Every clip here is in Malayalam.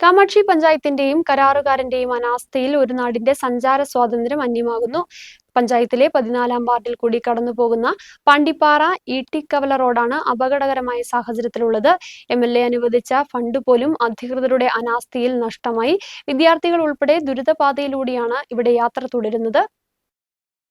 കാമാക്ഷി പഞ്ചായത്തിന്റെയും കരാറുകാരന്റെയും അനാസ്ഥയിൽ ഒരു നാടിന്റെ സഞ്ചാര സ്വാതന്ത്ര്യം അന്യമാകുന്നു. പഞ്ചായത്തിലെ പതിനാലാം വാർഡിൽ കൂടി കടന്നു പോകുന്ന പാണ്ടിപ്പാറ ഈട്ടിക്കവല റോഡാണ് അപകടകരമായ സാഹചര്യത്തിലുള്ളത്. എം എൽ എ അനുവദിച്ച ഫണ്ട് പോലും അധികൃതരുടെ അനാസ്ഥയിൽ നഷ്ടമായി. വിദ്യാർത്ഥികൾ ഉൾപ്പെടെ ദുരിതപാതയിലൂടെയാണ് ഇവിടെ യാത്ര തുടരുന്നത്.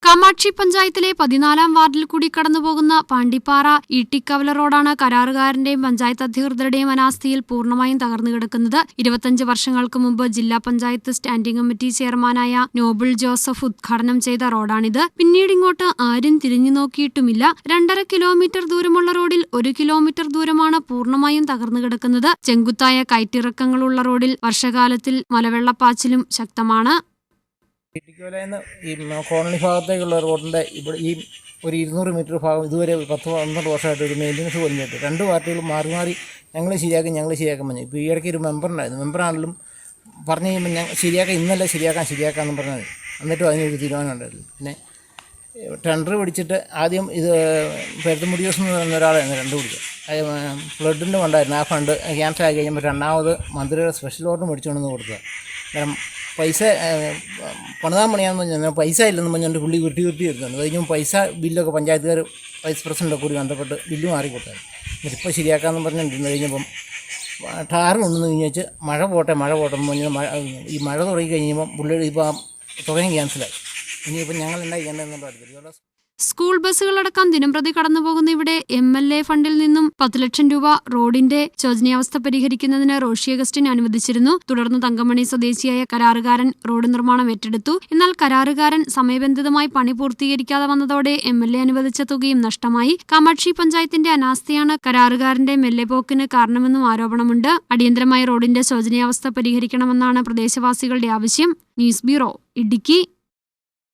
കാമാക്ഷി പഞ്ചായത്തിലെ പതിനാലാം വാർഡിൽ കൂടി കടന്നുപോകുന്ന പാണ്ടിപ്പാറ ഇട്ടിക്കവല റോഡാണ് കരാറുകാരന്റെയും പഞ്ചായത്ത് അധികൃതരുടെയും അനാസ്ഥയിൽ പൂർണമായും തകർന്നു കിടക്കുന്നത്. ഇരുപത്തഞ്ച് വർഷങ്ങൾക്ക് മുമ്പ് ജില്ലാ പഞ്ചായത്ത് സ്റ്റാൻഡിംഗ് കമ്മിറ്റി ചെയർമാനായ നോബിൾ ജോസഫ് ഉദ്ഘാടനം ചെയ്ത റോഡാണിത്. പിന്നീട് ഇങ്ങോട്ട് ആരും തിരിഞ്ഞു നോക്കിയിട്ടുമില്ല. രണ്ടര കിലോമീറ്റർ ദൂരമുള്ള റോഡിൽ ഒരു കിലോമീറ്റർ ദൂരമാണ് പൂർണമായും തകർന്നു കിടക്കുന്നത്. ചെങ്കുത്തായ കയറ്റിറക്കങ്ങളുള്ള റോഡിൽ വർഷകാലത്തിൽ മലവെള്ളപ്പാച്ചിലും ശക്തമാണ്. ഇടുക്കിയിലേന്ന് ഈ കോളനി ഭാഗത്തേക്കുള്ള റോഡിന്റെ ഇവിടെ ഈ ഒരു ഇരുന്നൂറ് മീറ്റർ ഭാഗം ഇതുവരെ പത്ത് പന്ത്രണ്ട് വർഷമായിട്ട് ഒരു മെയിന്റനൻസ് ചെയ്തിട്ട് രണ്ട് പാർട്ടികളും മാറി മാറി ഞങ്ങൾ ശരിയാക്കും ഞങ്ങൾ ശരിയാക്കാൻ പറഞ്ഞു. ഇപ്പോൾ ഈ ഇടയ്ക്ക് ഒരു മെമ്പറുണ്ടായിരുന്നു മെമ്പറാണെങ്കിലും പറഞ്ഞു കഴിയുമ്പോൾ ഞങ്ങൾ ശരിയാക്കാം ഇന്നല്ല ശരിയാക്കാം എന്ന് പറഞ്ഞത് എന്നിട്ടും അതിനൊരു തീരുമാനം ഉണ്ടായിരുന്നു പിന്നെ ടെൻഡർ പിടിച്ചിട്ട് ആദ്യം ഇത് പെരുത്തുമുടി ദിവസം എന്ന് പറയുന്ന ഒരാളായിരുന്നു രണ്ട് പിടിച്ചത് ഫ്ലഡിന്റെ ഉണ്ടായിരുന്നു ആ ഫണ്ട് ക്യാൻസൽ ആയി കഴിഞ്ഞപ്പോൾ രണ്ടാമത് മന്ത്രിയുടെ സ്പെഷ്യൽ ഓർഡർ മേടിച്ചുകൊണ്ടെന്ന് കൊടുത്തത്. കാരണം പൈസ പണിതാൻ പണിയാന്ന് പറഞ്ഞാൽ പൈസ ഇല്ലെന്ന് പറഞ്ഞുകൊണ്ട് പുള്ളി കിട്ടി കിട്ടി അത് കഴിഞ്ഞ് പൈസ ബില്ലൊക്കെ പഞ്ചായത്തുകാർ വൈസ് പ്രസിഡന്റൊക്കെ കൂടി ബന്ധപ്പെട്ട് ബില്ല് മാറി ഇപ്പോൾ ശരിയാക്കാമെന്ന് പറഞ്ഞിട്ടുണ്ട് കഴിഞ്ഞപ്പം ടാറ് കൊണ്ടുവന്ന് കഴിഞ്ഞാൽ മഴ പോട്ടെ മഴ പോട്ടെ എന്ന് പറഞ്ഞാൽ മഴ ഈ മഴ തുടങ്ങി കഴിഞ്ഞപ്പം പുള്ളിയുടെ ഇപ്പോൾ തുടങ്ങി ക്യാൻസലായി. ഇനിയിപ്പോൾ ഞങ്ങൾ എന്താ ചെയ്യേണ്ടതെന്നുള്ള അറിയില്ല സ്കൂൾ ബസ്സുകളടക്കം ദിനംപ്രതി കടന്നുപോകുന്ന ഇവിടെ എം എൽ എ ഫണ്ടിൽ നിന്നും പത്ത് ലക്ഷം രൂപ റോഡിന്റെ ശോചനീയാവസ്ഥ പരിഹരിക്കുന്നതിന് റോഷി അഗസ്റ്റിൻ അനുവദിച്ചിരുന്നു. തുടർന്ന് തങ്കമണി സ്വദേശിയായ കരാറുകാരൻ റോഡ് നിർമ്മാണം ഏറ്റെടുത്തു. എന്നാൽ കരാറുകാരൻ സമയബന്ധിതമായി പണി പൂർത്തീകരിക്കാതെ വന്നതോടെ എം എൽ എ അനുവദിച്ച തുകയും നഷ്ടമായി. കാമാക്ഷി പഞ്ചായത്തിന്റെ അനാസ്ഥയാണ് കരാറുകാരന്റെ മെല്ലെപോക്കിന് കാരണമെന്നും ആരോപണമുണ്ട്. അടിയന്തരമായി റോഡിന്റെ ശോചനീയാവസ്ഥ പരിഹരിക്കണമെന്നാണ് പ്രദേശവാസികളുടെ ആവശ്യം. News bureau Idukki.